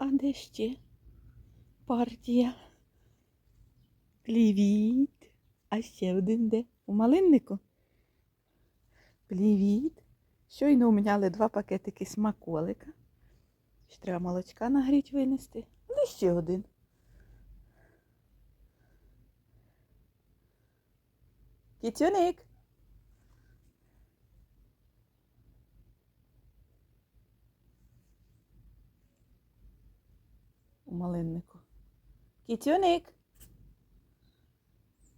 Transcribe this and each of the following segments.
А де ще? Партія. Привіт. А ще один де? У малиннику? Привіт. Щойно уміняли два пакетики смаколика. Ще треба молочка нагріть винести. Де ще один? Кітюник. Малиннику. Кітюник.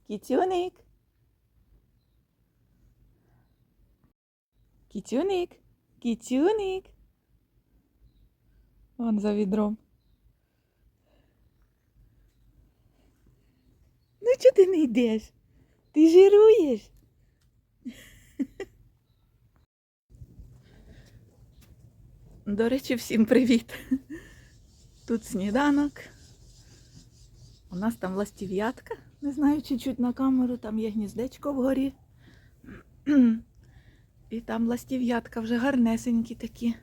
Кітюник. Кітюник. Кітюник. Вон за відром. Ну чого ти не йдеш? Ти жируєш? До речі, всім привіт. Тут сніданок. У нас там ластів'ятка. Не знаю, чи чуть на камеру, там є гніздечко вгорі. І там ластів'ятка вже гарнесенькі такі.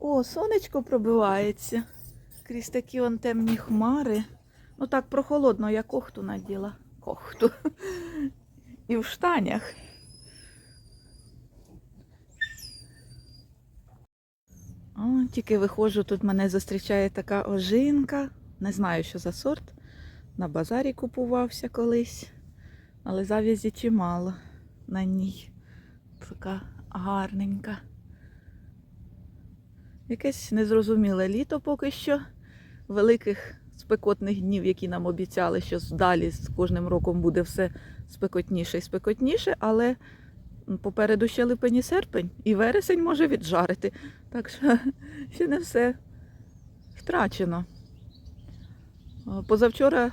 О, сонечко пробивається. Крізь такі он темні хмари. Ну так прохолодно, я кохту наділа. Кохту. І в штанях. О, тільки виходжу, тут мене зустрічає така ожинка. Не знаю, що за сорт. На базарі купувався колись, але завязі чимало на ній. Така гарненька. Якесь незрозуміле літо поки що. Великих спекотних днів, які нам обіцяли, що далі з кожним роком буде все спекотніше і спекотніше, але попереду ще липень і серпень, і вересень може віджарити. Так що ще не все втрачено. Позавчора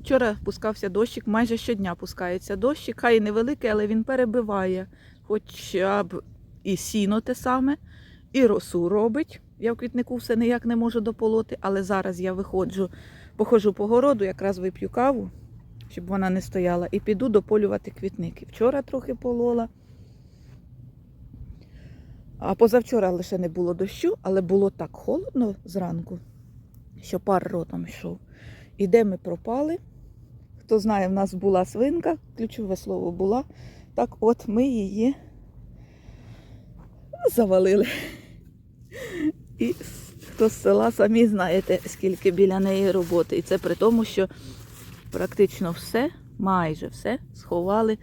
вчора пускався дощик, майже щодня пускається дощик, хай невеликий, але він перебиває хоча б і сіно те саме, і росу робить. Я в квітнику все ніяк не можу дополоти, але зараз я виходжу, походжу по городу, якраз вип'ю каву, щоб вона не стояла, і піду дополювати квітники. Вчора трохи полола. А позавчора лише не було дощу, але було так холодно зранку, що пар ротом йшов. І де ми пропали? Хто знає, в нас була свинка, ключове слово була. Так от ми її завалили. І хто з села самі знаєте, скільки біля неї роботи. І це при тому, що практично все, майже все сховали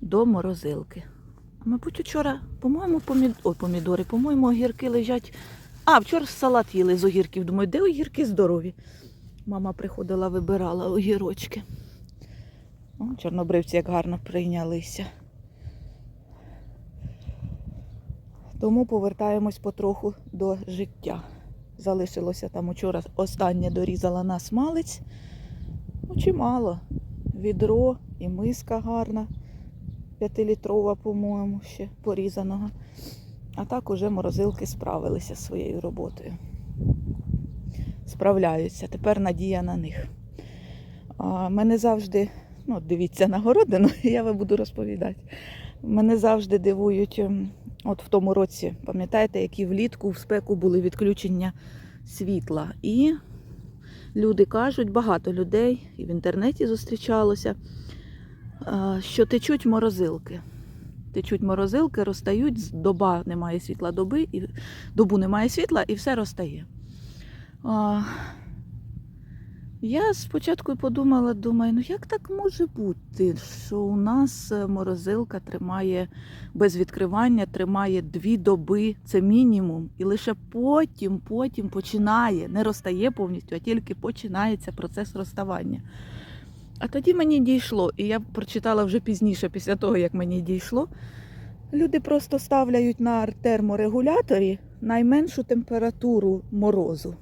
до морозилки. Мабуть, вчора, по-моєму, помід... Ой, помідори, по-моєму, огірки лежать. А, вчора салат їли з огірків. Думаю, де огірки здорові? Мама приходила, вибирала огірочки. О, чорнобривці як гарно прийнялися. Тому повертаємось потроху до життя. Залишилося там учора останнє дорізала нас малець. Ну, чимало. Відро і миска гарна. П'ятилітрова, по-моєму, ще порізаного. А так уже морозилки справилися зі своєю роботою. Справляються. Тепер надія на них. А, мене завжди, ну, дивіться на городину, я вам буду розповідати. Мене завжди дивують, ем, от в тому році, пам'ятаєте, які влітку в спеку були відключення світла. І люди кажуть, багато людей і в інтернеті зустрічалося, що течуть морозилки. Течуть морозилки, розтають, доба немає світла доби, і добу немає світла, і все розтає. Я спочатку подумала, думаю, ну як так може бути, що у нас е, морозилка тримає без відкривання, тримає дві доби, це мінімум, і лише потім, потім починає, не розтає повністю, а тільки починається процес розставання. А тоді мені дійшло, і я прочитала вже пізніше, після того, як мені дійшло. Люди просто ставляють на терморегуляторі найменшу температуру морозу.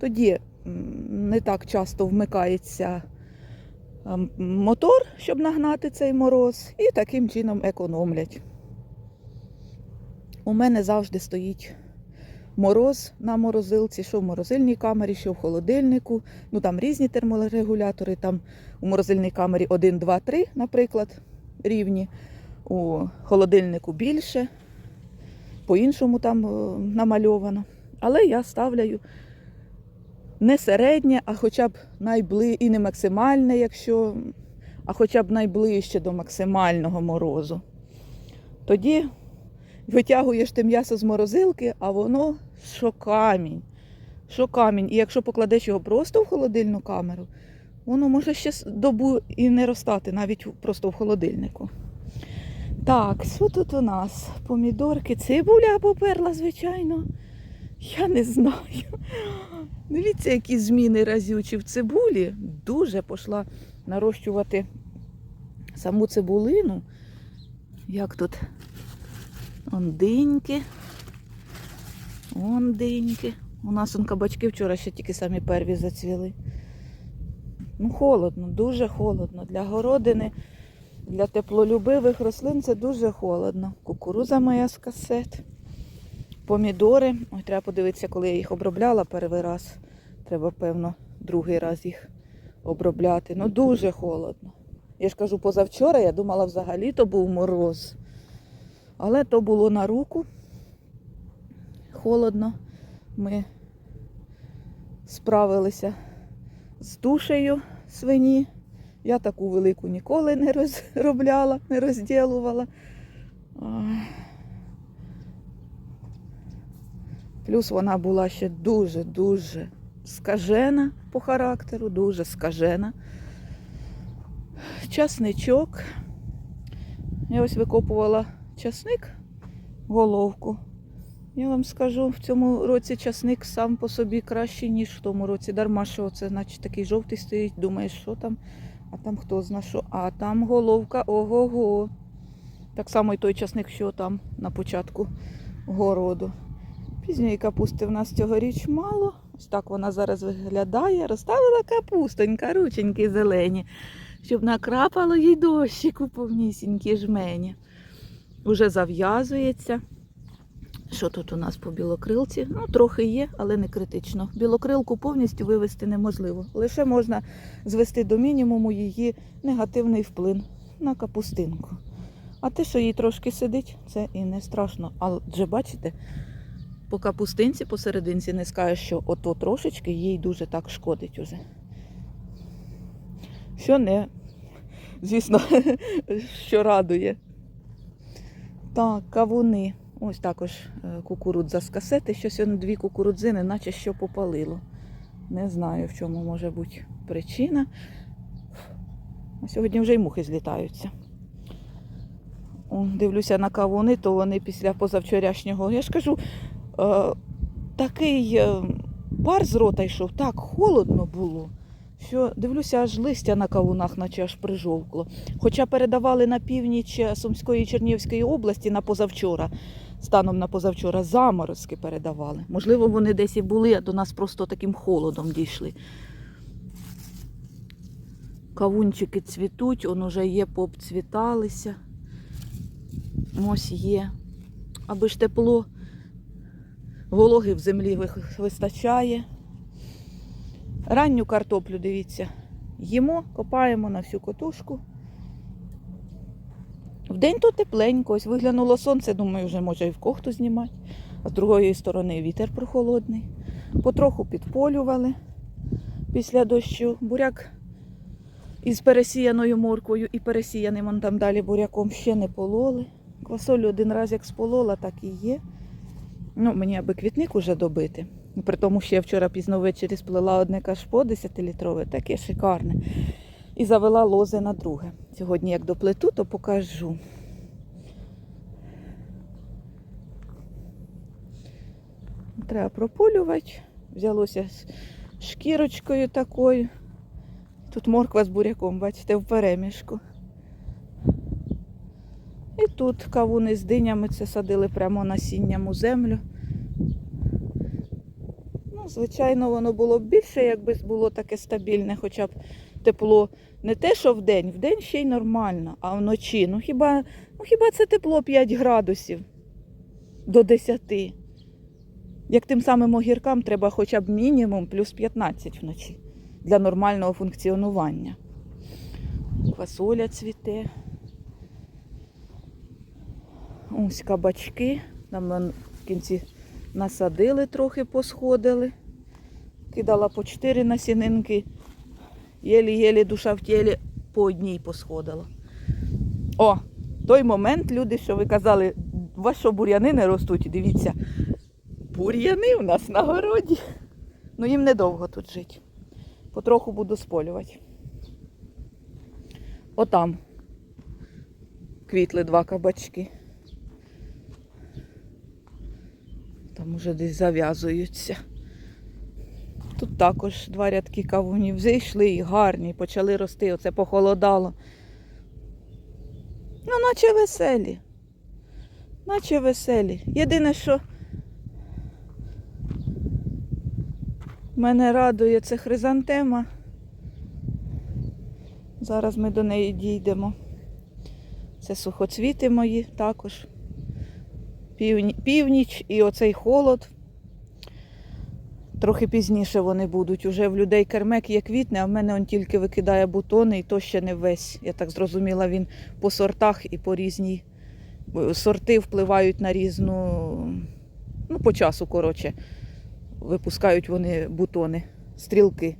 Тоді не так часто вмикається ем, мотор, щоб нагнати цей мороз, і таким чином економлять. У мене завжди стоїть мороз на морозилці, що в морозильній камері, що в холодильнику. Ну там різні терморегулятори. Там у морозильній камері 1, 2, 3, наприклад, рівні. У холодильнику більше, по-іншому там е, намальовано. Але я ставляю не середнє, а хоча б найбли... і не максимальне, якщо, а хоча б найближче до максимального морозу. Тоді витягуєш те м'ясо з морозилки, а воно що камінь. Що камінь. І якщо покладеш його просто в холодильну камеру, воно може ще добу і не розстати, навіть просто в холодильнику. Так, що тут у нас? Помідорки, цибуля поперла, звичайно. Я не знаю. Дивіться, які зміни разючі в цибулі. Дуже пішла нарощувати саму цибулину. Як тут? Он диньки. Он диньки. У нас он кабачки вчора ще тільки самі перві зацвіли. Ну, холодно, дуже холодно. Для городини, для теплолюбивих рослин це дуже холодно. Кукуруза моя з касет. Помідори. Ой, треба подивитися, коли я їх обробляла перший раз. Треба, певно, другий раз їх обробляти. Ну, дуже холодно. Я ж кажу, позавчора я думала, взагалі то був мороз. Але то було на руку. Холодно. Ми справилися з тушею свині. Я таку велику ніколи не розробляла, не розділувала. Плюс вона була ще дуже-дуже скажена по характеру, дуже скажена. Часничок. Я ось викопувала часник, головку. Я вам скажу, в цьому році часник сам по собі кращий, ніж в тому році. Дарма, що це, значить, такий жовтий стоїть, думаєш, що там, а там хто зна що. А там головка ого-го. Так само і той часник, що там на початку городу. Пізньої капусти в нас цьогоріч мало. Ось так вона зараз виглядає. Розставила капустонька, рученьки зелені, щоб накрапало їй дощику повнісінькі жмені. Уже зав'язується. Що тут у нас по білокрилці? Ну, трохи є, але не критично. Білокрилку повністю вивести неможливо. Лише можна звести до мінімуму її негативний вплив на капустинку. А те, що їй трошки сидить, це і не страшно. Адже бачите, по капустинці посерединці не скажеш, що ото трошечки їй дуже так шкодить уже. Що не, звісно, що радує. Так, кавуни. Ось також е, кукурудза з касети. Щось воно дві кукурудзини, наче що попалило. Не знаю, в чому може бути причина. А сьогодні вже й мухи злітаються. О, дивлюся на кавуни, то вони після позавчорашнього. Я ж кажу, е, такий е, пар з рота йшов, так холодно було. Що дивлюся, аж листя на кавунах, наче аж прижовкло. Хоча передавали на північ Сумської і Чернігівської області на позавчора, станом на позавчора, заморозки передавали. Можливо, вони десь і були, а до нас просто таким холодом дійшли. Кавунчики цвітуть, он уже є, пообцвіталися. Ось є. Аби ж тепло, вологи в землі вистачає. Ранню картоплю, дивіться, їмо, копаємо на всю котушку. Вдень то тепленько, ось виглянуло сонце, думаю, вже може і в кохту знімати. А з другої сторони вітер прохолодний. Потроху підполювали після дощу. Буряк із пересіяною морквою і пересіяним он там далі буряком ще не пололи. Квасолю один раз як сполола, так і є. Ну, мені аби квітник уже добити. При тому, що я вчора пізно ввечері сплела одне кашпо 10-літрове, таке шикарне. І завела лози на друге. Сьогодні, як доплету, то покажу. Треба прополювати. Взялося з шкірочкою такою. Тут морква з буряком, бачите, в перемішку. І тут кавуни з динями це садили прямо насінням у землю. Ну, звичайно, воно було б більше, якби було таке стабільне, хоча б тепло. Не те, що вдень, вдень ще й нормально, а вночі. Ну хіба, ну хіба це тепло 5 градусів до 10? Як тим самим огіркам треба хоча б мінімум плюс 15 вночі для нормального функціонування. Квасоля цвіте. Ось кабачки. Там в кінці насадили трохи, посходили. Кидала по 4 насінинки. Єлі-єлі душа в тілі по одній посходила. О, той момент, люди, що ви казали, у вас що бур'яни не ростуть, дивіться, бур'яни в нас на городі. Ну їм недовго тут жити. Потроху буду сполювати. Отам квітли два кабачки. Там уже десь зав'язуються. Тут також два рядки кавунів зайшли і гарні, почали рости, оце похолодало. Ну, наче веселі. Наче веселі. Єдине, що мене радує, це хризантема. Зараз ми до неї дійдемо. Це сухоцвіти мої також. Півні- Північ і оцей холод. Трохи пізніше вони будуть. Уже в людей кермек є квітне, а в мене он тільки викидає бутони, і то ще не весь. Я так зрозуміла, він по сортах і по різній. Сорти впливають на різну, ну, по часу, коротше, випускають вони бутони, стрілки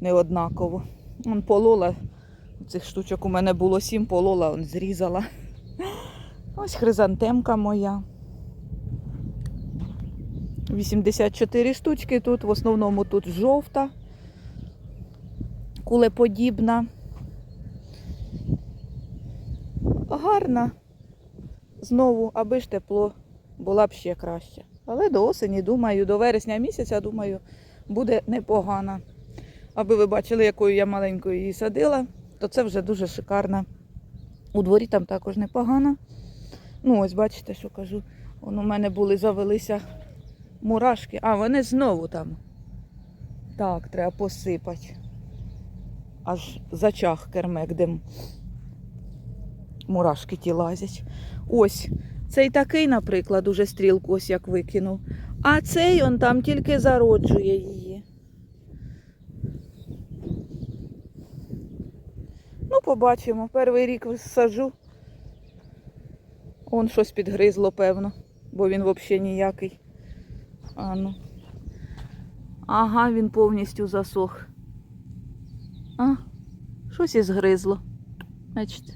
не однаково. Он полола, цих штучок у мене було сім, полола, он зрізала. Ось хризантемка моя. 84 штучки тут, в основному тут жовта, кулеподібна. Гарна. Знову, аби ж тепло, була б ще краще. Але до осені, думаю, до вересня місяця, думаю, буде непогана. Аби ви бачили, якою я маленькою її садила, то це вже дуже шикарна. У дворі там також непогана. Ну, ось бачите, що кажу. Вон у мене були, завелися мурашки. А, вони знову там. Так, треба посипати. Аж зачах кермек, де мурашки ті лазять. Ось, цей такий, наприклад, уже стрілку ось як викинув. А цей он там тільки зароджує її. Ну, побачимо. Перший рік саджу. Он щось підгризло, певно, бо він взагалі ніякий. А ну. Ага, він повністю засох. А, щось і згризло. Бачите?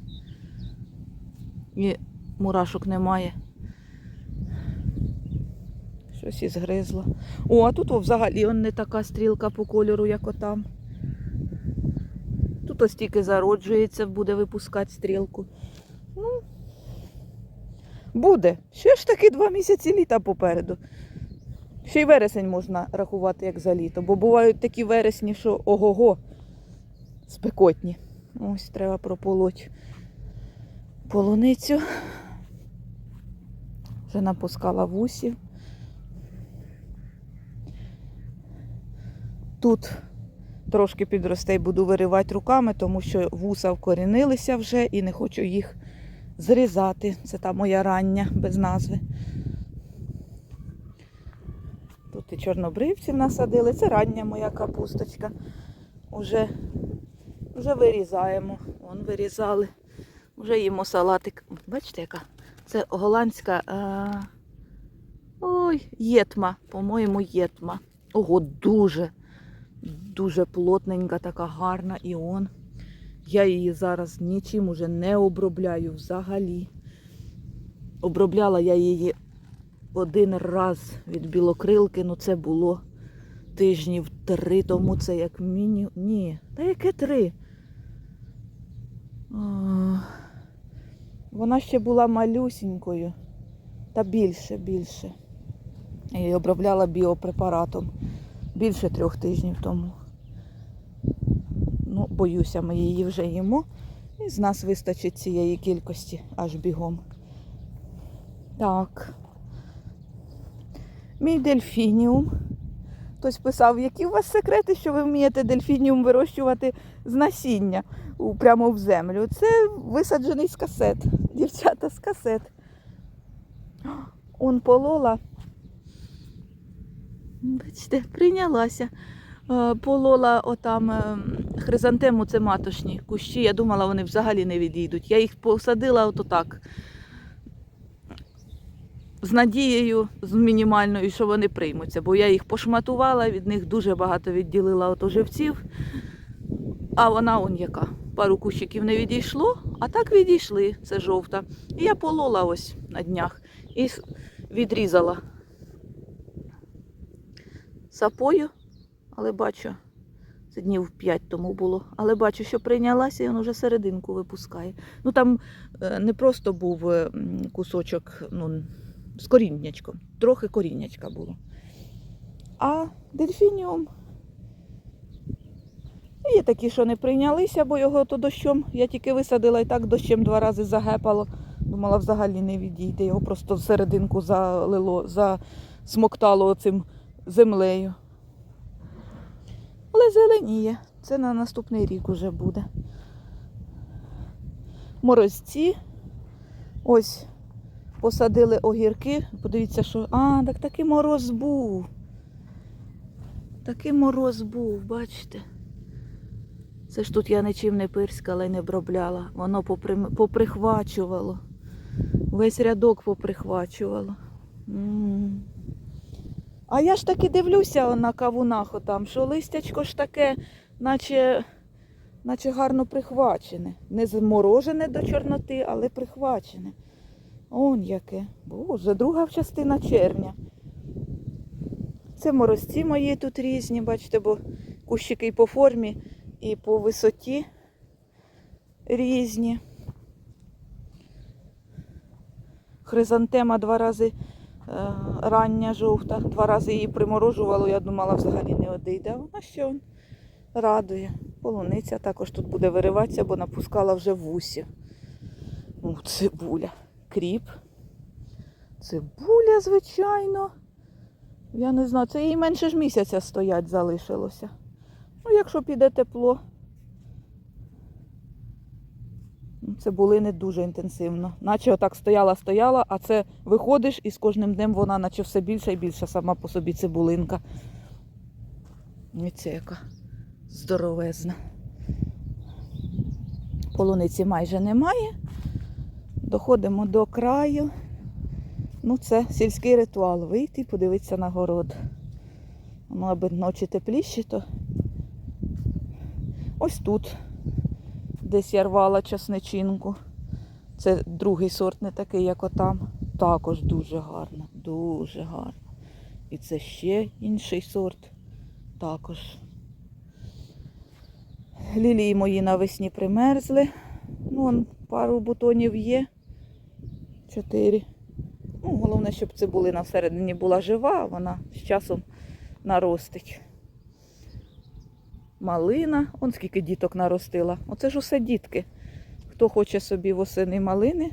І мурашок немає. Щось і згризло. О, а тут о, взагалі он не така стрілка по кольору, як отам. Тут ось тільки зароджується, буде випускати стрілку. Ну, буде. Ще ж таки два місяці літа попереду. Ще й вересень можна рахувати як за літо, бо бувають такі вересні, що ого-го, спекотні. Ось треба прополоть полуницю. Вже напускала вусів. Тут трошки підросте і буду виривати руками, тому що вуса вкорінилися вже і не хочу їх зрізати. Це та моя рання без назви. Тут і чорнобривців насадили. Це рання моя капусточка. Уже, вже вирізаємо. Вон вирізали. Вже їмо салатик. Бачите, яка? Це голландська. А... Ой, єтма. По-моєму, єтма. Ого, дуже, дуже плотненька, така гарна. І он. Я її зараз нічим уже не обробляю взагалі. Обробляла я її один раз від білокрилки, ну це було тижнів три тому, це як міні. Ні, та яке три? А, Вона ще була малюсінькою. Та більше, більше. Я її обробляла біопрепаратом більше трьох тижнів тому. Ну, боюся, ми її вже їмо. І з нас вистачить цієї кількості аж бігом. Так. Мій дельфініум. Хтось писав, які у вас секрети, що ви вмієте дельфініум вирощувати з насіння прямо в землю. Це висаджений з касет. Дівчата з касет. Он полола. Бачите, прийнялася. Е, Полола отам е, хризантему, це маточні кущі. Я думала, вони взагалі не відійдуть. Я їх посадила так. З надією, з мінімальною, що вони приймуться, бо я їх пошматувала, від них дуже багато відділила от живців. А вона он яка. Пару кущиків не відійшло, а так відійшли. Це жовта. І я полола ось на днях і відрізала сапою, але бачу, це днів 5 тому було. Але бачу, що прийнялася, і він вже серединку випускає. Ну там е, не просто був кусочок ну, з коріннячком, трохи коріннячка було. А дельфініум Є такі, що не прийнялися, бо його то дощом. Я тільки висадила і так дощем два рази загепало. Думала, взагалі не відійде. Його просто всерединку залило, засмоктало цим землею. Але зеленіє. Це на наступний рік уже буде. Морозці. Ось посадили огірки. Подивіться, що. А, так такий мороз був. Такий мороз був, бачите. Це ж тут я нічим не пирскала і не обробляла. Воно попри- поприхвачувало. Весь рядок поприхвачувало. М. А я ж таки дивлюся на кавунах отам, що листячко ж таке, наче, наче гарно прихвачене. Не зморожене до чорноти, але прихвачене. Он яке. Боже, друга частина червня. Це морозці мої тут різні, бачите, бо кущики і по формі, і по висоті різні. Хризантема два рази е, рання жовта, два рази її приморожувало, я думала, взагалі не одійде. А вона ще он радує. Полуниця також тут буде вириватися, бо напускала вже вусі. Ну, цибуля. Кріп. Цибуля, звичайно. Я не знаю, це їй менше ж місяця стоять залишилося. Ну, якщо піде тепло. Ну, Цибулини дуже інтенсивно. Наче отак стояла, стояла, а це виходиш і з кожним днем вона наче все більше і більше сама по собі цибулинка. І це яка здоровезна. Полуниці майже немає. Доходимо до краю. Ну, це сільський ритуал. Вийти і подивитися на город. Ну, аби ночі тепліші, то ось тут десь я рвала часничинку. Це другий сорт, не такий, як отам. Також дуже гарно, дуже гарно. І це ще інший сорт. Також. Лілії мої навесні примерзли. Ну, пару бутонів є. Чотири. Ну, головне, щоб цибулина всередині була жива, вона з часом наростить. Малина, он скільки діток наростила. Оце ж усе дітки. Хто хоче собі восени малини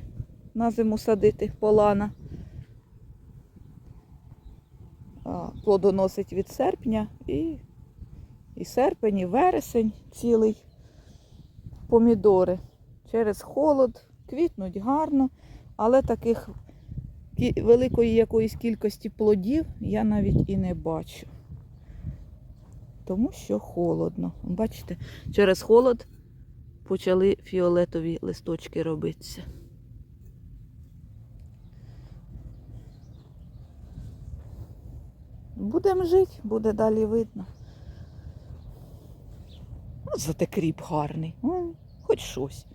на зиму садити, полана. Плодоносить від серпня і, і серпень, і вересень цілий. Помідори. Через холод квітнуть гарно, але таких великої якоїсь кількості плодів я навіть і не бачу. Тому що холодно. Бачите, через холод почали фіолетові листочки робитися. Будемо жити, буде далі видно. От зате кріп гарний. Хоч щось.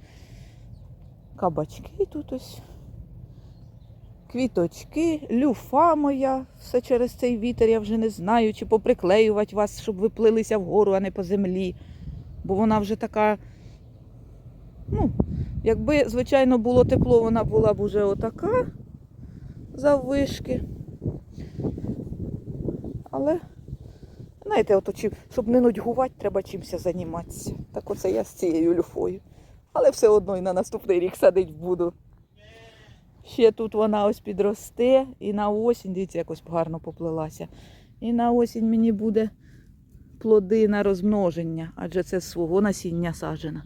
Кабачки тут ось. Квіточки, люфа моя, все через цей вітер, я вже не знаю, чи поприклеювати вас, щоб ви плилися вгору, а не по землі. Бо вона вже така, ну, якби, звичайно, було тепло, вона була б уже отака заввишки. Але, знаєте, ото, щоб не нудьгувати, треба чимся займатися. Так оце я з цією люфою. Але все одно і на наступний рік садить буду. Ще тут вона ось підросте і на осінь, дивіться, якось гарно поплилася. І на осінь мені буде плоди на розмноження, адже це свого насіння саджена.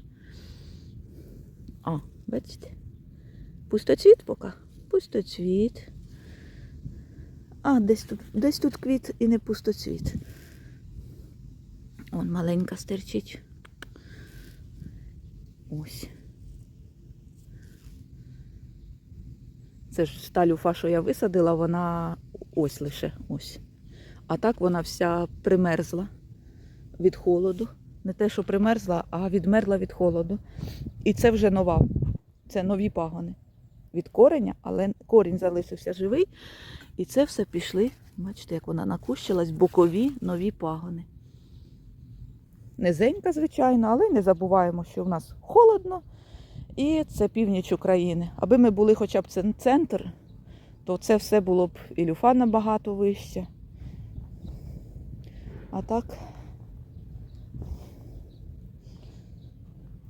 О, бачите? Пустоцвіт поки. Пустоцвіт. А, десь тут, десь тут квіт і не пустоцвіт. Вон маленька стерчить. Ось. Це ж та люфа, що я висадила, вона ось лише ось. А так вона вся примерзла від холоду. Не те, що примерзла, а відмерла від холоду. І це вже нова. Це нові пагони від кореня, але корінь залишився живий. І це все пішли. Бачите, як вона накущилась, бокові нові пагони. Низенька, звичайно, але не забуваємо, що в нас холодно. І це північ України. Аби ми були хоча б центр, то це все було б і люфа набагато вище. А так.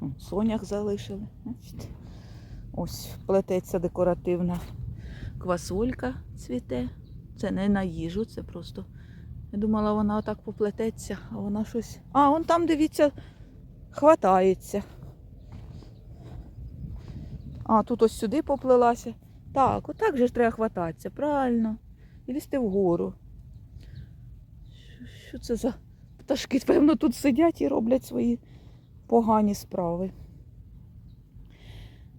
О, Сонях залишили. Ось плететься декоративна квасолька цвіте. Це не на їжу, це просто. Я думала, вона отак поплететься, а вона щось. А, вон там, дивіться, хватається. А, тут ось сюди поплелася. Так, отак же ж треба хвататися, правильно. І лізти вгору. Що це за пташки? Певно, тут сидять і роблять свої погані справи.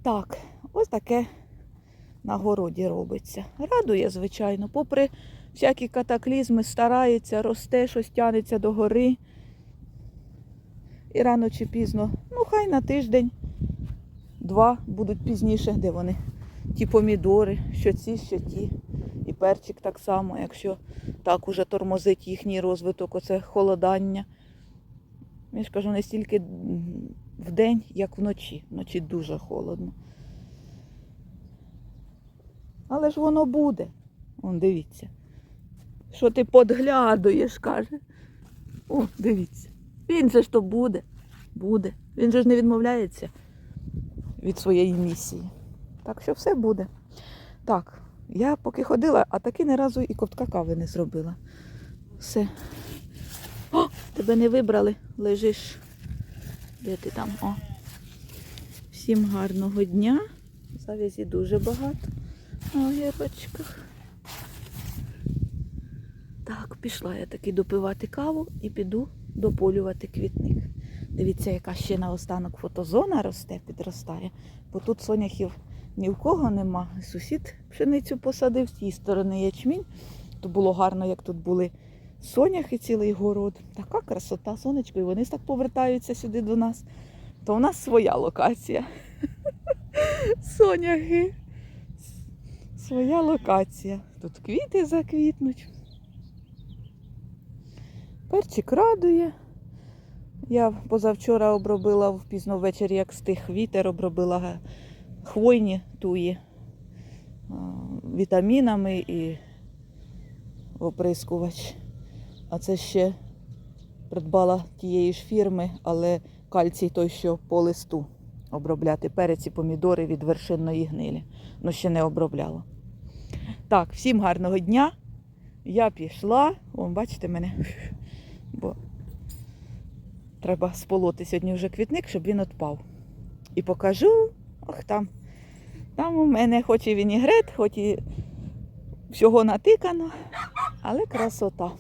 Так, ось таке на городі робиться. Радує, звичайно, попри всякі катаклізми, старається, росте, щось тянеться до гори. І рано чи пізно, ну хай на тиждень, два будуть пізніше, де вони. Ті помідори, що ці, що ті. І перчик так само, якщо так уже тормозить їхній розвиток, оце холодання. Я ж кажу, не стільки в день, як вночі. Вночі дуже холодно. Але ж воно буде. Вон, дивіться. Що ти подглядуєш, каже. О, дивіться. Він же ж то буде. Буде. Він же ж не відмовляється від своєї місії. Так що все буде. Так, я поки ходила, а таки ні разу і ковтка кави не зробила. Все. О, тебе не вибрали, лежиш. Де ти там? О. Всім гарного дня. Завязі дуже багато на огірочках. Так, пішла я таки допивати каву і піду дополювати квітник. Дивіться, яка ще наостанок фотозона росте, підростає. Бо тут соняхів ні в кого нема. Сусід пшеницю посадив з тієї сторони ячмінь. То було гарно, як тут були соняхи цілий город. Така красота, сонечко, і вони так повертаються сюди до нас. То у нас своя локація. Соняхи. Своя локація. Тут квіти заквітнуть. Перчик радує. Я позавчора обробила в пізно ввечері, як стих вітер, обробила хвойні туї вітамінами і оприскувач. А це ще придбала тієї ж фірми, але кальцій той, що по листу обробляти. Перець і помідори від вершинної гнилі. Ну ще не обробляла. Так, всім гарного дня. Я пішла. О, бачите мене. Бо треба сполоти сьогодні вже квітник, щоб він відпав. І покажу. Ох там. Там у мене хоч і вінігрет, хоч і всього натикано, але красота.